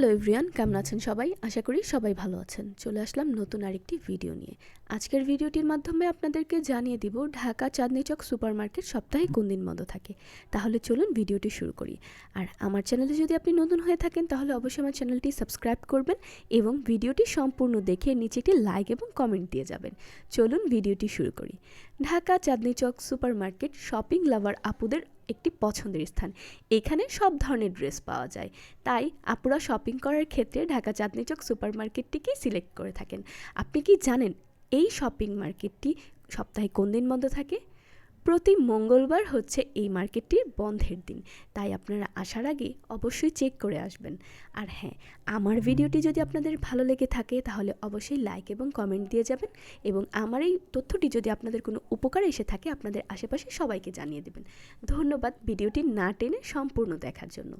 Hello everyone কেমন আছেন সবাই? আশা করি সবাই ভালো আছেন। চলে আসলাম নতুন আরেকটি ভিডিও নিয়ে। আজকের ভিডিওটির মাধ্যমে আপনাদেরকে জানিয়ে দিব, ঢাকা চাঁদনি চক সুপার মার্কেট সপ্তাহে কোন দিন বন্ধ থাকে। তাহলে চলুন ভিডিওটি শুরু করি। আর আমার চ্যানেলে যদি আপনি নতুন হয়ে থাকেন, তাহলে অবশ্যই আমার চ্যানেলটি সাবস্ক্রাইব করবেন এবং ভিডিওটি সম্পূর্ণ দেখে নিচে একটি লাইক এবং কমেন্ট দিয়ে যাবেন। চলুন ভিডিওটি শুরু করি। Dhaka Chandni Chowk super market shopping lover আপুদের একটি পছন্দের স্থান। এখানে সব ধরনের ড্রেস পাওয়া যায়। তাই আপুরা শপিং করার ক্ষেত্রে ঢাকা চাঁদনি চক সুপার মার্কেটটিকেই সিলেক্ট করে থাকেন। আপনি কি জানেন এই শপিং মার্কেটটি সপ্তাহে কোন দিন বন্ধ থাকে? প্রতি মঙ্গলবার হচ্ছে এই মার্কেটটির বন্ধের দিন, তাই আপনারা আসার আগে অবশ্যই চেক করে আসবেন। আর হ্যাঁ আমার ভিডিওটি যদি আপনাদের ভালো লেগে থাকে, তাহলে অবশ্যই লাইক এবং কমেন্ট দিয়ে যাবেন এবং আমার এই তথ্যটি যদি আপনাদের কোনো উপকার এসে থাকে, আপনাদের আশেপাশে সবাইকে জানিয়ে দেবেন। ধন্যবাদ ভিডিওটি না টেনে সম্পূর্ণ দেখার জন্য।